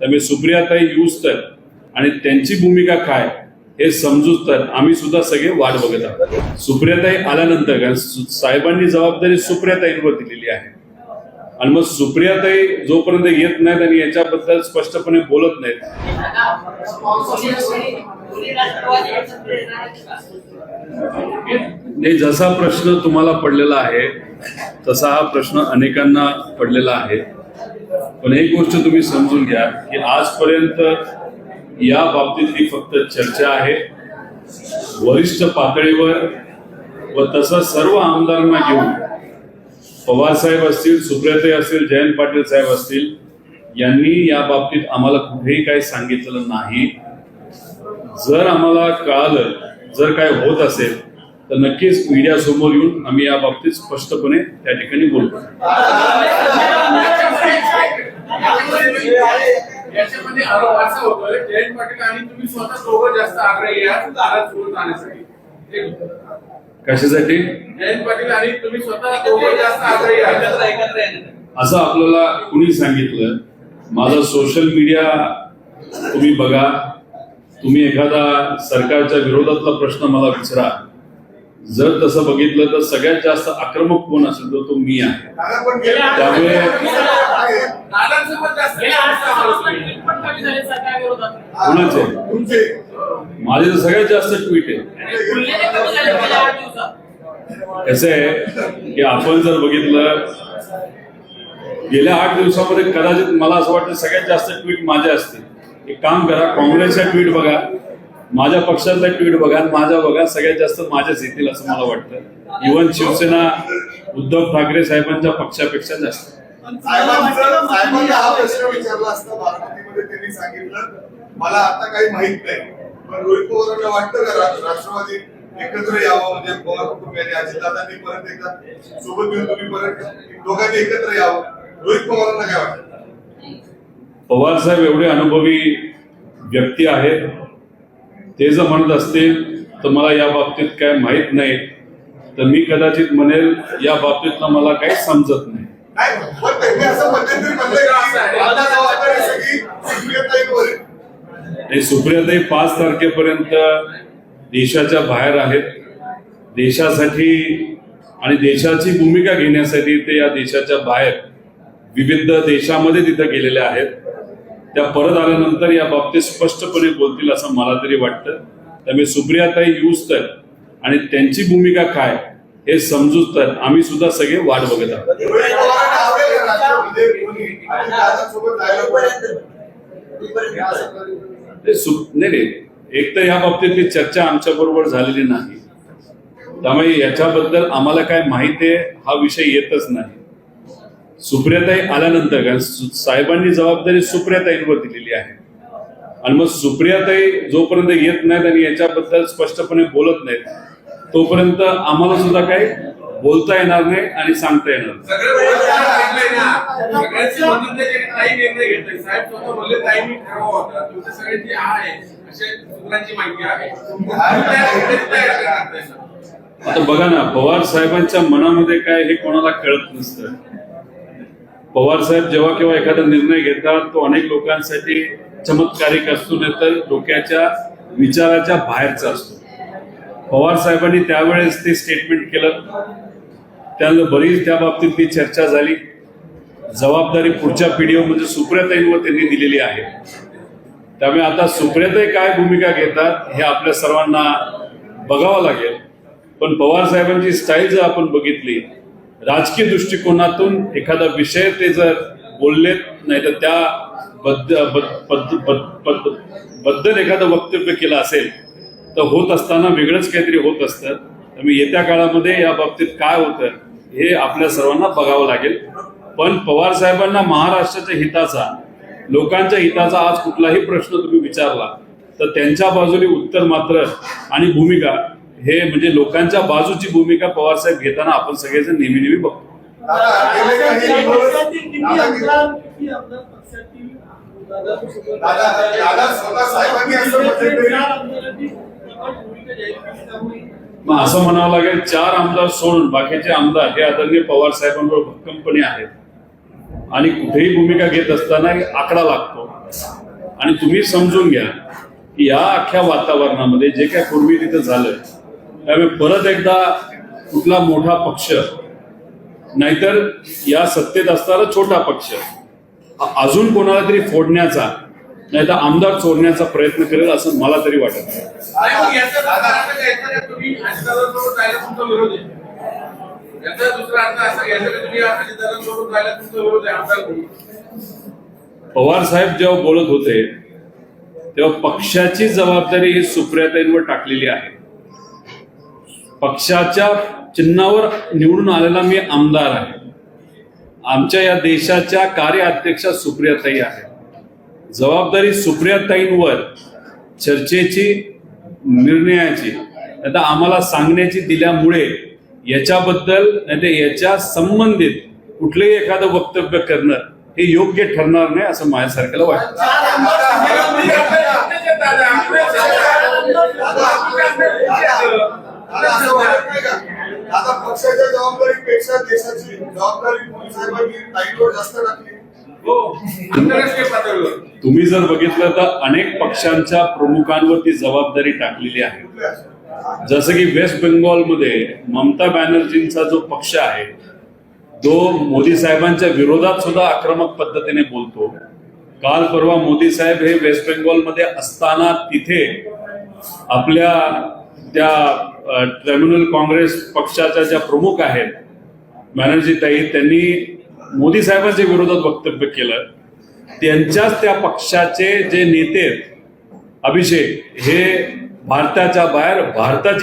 त्यामुळे सुप्रियाताई युज तर आणि त्यांची भूमिका काय हे समजूच तर आम्ही सुद्धा सगळे वाट बघत आहोत. सुप्रियाताई आल्यानंतर कारण साहेबांनी जबाबदारी सुप्रियाताईंवर दिलेली आहे. आणि मग सुप्रियाताई जोपर्यंत येत नाहीत आणि याच्याबद्दल स्पष्टपणे बोलत नाहीत नाही जसा प्रश्न तुम्हाला पडलेला आहे तसा हा प्रश्न अनेकांना पडलेला आहे. पण एक गोष्ट तुम्ही समजून घ्या की आजपर्यंत या बाबतीतली फक्त चर्चा आहे. वरिष्ठ पातळीवर व तसं सर्व आमदारांना घेऊन पवार साहेब असतील सुप्रियाताई असतील जयंत पाटील साहेब असतील यांनी या बाबतीत आम्हाला कुठेही काही सांगितलं नाही. जर आम्हाला कळालं जर काय होत असेल तर नक्कीच मीडिया समोर येऊन आम्ही या बाबतीत स्पष्टपणे त्या ठिकाणी बोलतो याच्यामध्ये आरोप असा होतोय जयंत पाटील आणि तुम्ही स्वतः दोघं जास्त आग्रही आहात दारात सोडून ते- कशासाठी? जयंत पाटील आणि तुम्ही स्वतः दोघं जास्त आग्रही आहात. असं आपल्याला कुणी सांगितलं? माझा सोशल मीडिया तुम्ही बघा. तुम्ही एखादा सरकारच्या विरोधातला प्रश्न मला विचारा. जर तसं बघितलं तर सगळ्यात जास्त आक्रमक कोण असेल तर तो मी आहे. त्यामुळे कोणाचे? माझे तर सगळ्यात जास्त ट्विट आहे. कसं आहे की आपण जर बघितलं गेल्या आठ दिवसामध्ये कदाचित मला असं वाटतं सगळ्यात जास्त ट्विट माझे असतील. एक काम करा काँग्रेसचा ट्विट बघा माझ्या पक्षातला ट्विट बघा माझा बघा सगळ्यात जास्त माझ्याच येतील असं मला वाटतं. इव्हन शिवसेना उद्धव ठाकरे साहेबांच्या पक्षापेक्षा जास्त. साहेबांचं- साहेबांना हा प्रश्न विचारला असता बारामतीमध्ये त्यांनी सांगितलं मला आता काही माहीत नाही. पण रोहित पवारांना वाटतं का राष्ट्रवादी एकत्र यावं? म्हणजे पवार कुटुंबियांनी अजितदादांनी परत एकदा सोबत घेऊन तुम्ही परत दोघांनी एकत्र यावं? रोहित पवारांना काय वाटतं? पवार साहेब एवढे अनुभवी व्यक्ती आहेत. ते जर म्हणत असतील तर मला या बाबतीत काय माहीत नाही. तर मी कदाचित म्हणेल या बाबतीतलं मला काही समजत नाही. नाही पण त्यांनी असं मध्यंतरी म्हणलंय की आता जबाबदारी सगळी सुप्रियाताईंवर आहे. आणि सुप्रियाताई पाच तारखेपर्यंत देशाच्या बाहेर आहेत. देशासाठी आणि देशाची भूमिका घेण्यासाठी ते या देशाच्या बाहेर विविध देशामध्ये तिथं गेलेले आहेत. त्या परत आल्यानंतर या बाबतीत स्पष्टपणे बोलतील असं मला तरी वाटतं. त्यामुळे सुप्रियाताई येऊच तर आणि त्यांची भूमिका काय हे समजूच तर आम्ही सुद्धा सगळे वाट बघत आहोत. कोणी नाही नाही. एक तर या बाबतीतली चर्चा आमच्या बरोबर झालेली नाही. त्यामुळे याच्याबद्दल आम्हाला काय माहिती आहे हा विषय येतच नाही. सुप्रियाताई आल्यानंतर कारण सु- साहेबांनी जबाबदारी सुप्रियाताईंवर दिलेली आहे. आणि मग सुप्रियाताई जोपर्यंत येत नाहीत आणि याच्याबद्दल स्पष्टपणे बोलत नाहीत तोपर्यंत आम्हाला सुद्धा काही बोलता येणार नाही आणि सांगता येणार आता बघा ना पवार साहेबांच्या मनामध्ये काय हे कोणाला कळत नसतं. पवार साहेब जेव्हा केव्हा एखादा निर्णय घेतात तो अनेक लोकांसाठी चमत्कारिक असतो नाही तर डोक्याच्या विचाराच्या बाहेरचा असतो. पवार साहेबांनी त्यावेळेस ते स्टेटमेंट केलं. त्यानंतर बरीच त्या बाबतीतली चर्चा झाली जबाबदारी पुढच्या पिढीवर म्हणजे सुप्रियाताईंवर त्यांनी दिलेली आहे त्यामुळे आता सुप्रियाताई काय भूमिका घेतात हे आपल्या सर्वांना बघावं लागेल पण पवार साहेबांची स्टाईल जर आपण बघितली राजकीय दृष्टिकोनातून एखादा विषय ते जर बोललेत नाही तर त्या बद्द बद- बद्द- बद- बद्दल एखादं वक्तव्य केलं असेल तर होत असताना वेगळंच काहीतरी होत असतं त्यामुळे येत्या काळामध्ये या बाबतीत काय होतं हे आपल्या सर्वांना बघावं लागेल. पण पवार साहेबांना महाराष्ट्राच्या हिताचा लोकांच्या हिताचा आज कुठलाही प्रश्न तुम्ही विचारला तर त्यांच्या बाजूने उत्तर मात्र आणि भूमिका हे म्हणजे लोकांच्या बाजूची भूमिका पवार साहेब घेताना आपण सगळेजण नेहमी नेहमी बघतो. दादा, मग असं म्हणावं लागेल चार आमदार सोडून बाकीचे आमदार हे आदरणीय पवार साहेबांबरोबर भक्कमपणे आहेत. आणि कुठेही भूमिका घेत असताना आकडा लागतो. आणि तुम्ही समजून घ्या की या अख्ख्या वातावरणामध्ये जे काय पूर्वी तिथं झालं त्यामुळे परत एकदा कुठला मोठा पक्ष नाहीतर या सत्तेत असणारा छोटा पक्ष अजून कोणाला तरी फोडण्याचा नाहीतर आमदार चोरण्याचा प्रयत्न करेल असं मला तरी वाटत नाही. नाही. पवार साहेब जेव्हा बोलत होते तेव्हा पक्षाची जबाबदारी ही सुप्रियाताईंवर टाकलेली आहे. पक्षाच्या चिन्हावर निवडून आलेला मी आमदार आहे. आमच्या या देशाच्या कार्याध्यक्षा सुप्रियाताई आहे जबाबदारी सुप्रियाताईंवर चर्चेची निर्णयाची आता आम्हाला सांगण्याची दिल्यामुळे याच्याबद्दल नाही याच्या संबंधित कुठलंही एखादं वक्तव्य करणं हे योग्य ठरणार नाही असं माझ्यासारख्याला वाटतं. वाटत आता पक्षाच्या जबाबदारीपेक्षा देशाची जबाबदारी मोदी साहेबांनी जास्त टाकली. तुम्ही जर बघितलं तर अनेक पक्षांच्या प्रमुखांवरती जबाबदारी टाकलेली आहे. जसं की वेस्ट बेंगॉलमध्ये ममता बॅनर्जींचा जो पक्ष आहे तो मोदी साहेबांच्या विरोधात सुद्धा आक्रमक पद्धतीने बोलतो. काल परवा मोदी साहेब हे वेस्ट बेंगॉलमध्ये असताना तिथे आपल्या त्या ट्रिब्युनल काँग्रेस पक्षाच्या ज्या प्रमुख आहेत बॅनर्जी ताई त्यांनी मोदी साहेबांच्या विरोधात वक्तव्य केलं त्यांच्याच त्या पक्षाचे जे नेते आहेत, अभिषेक हे भारताच्या बाहेर भारताची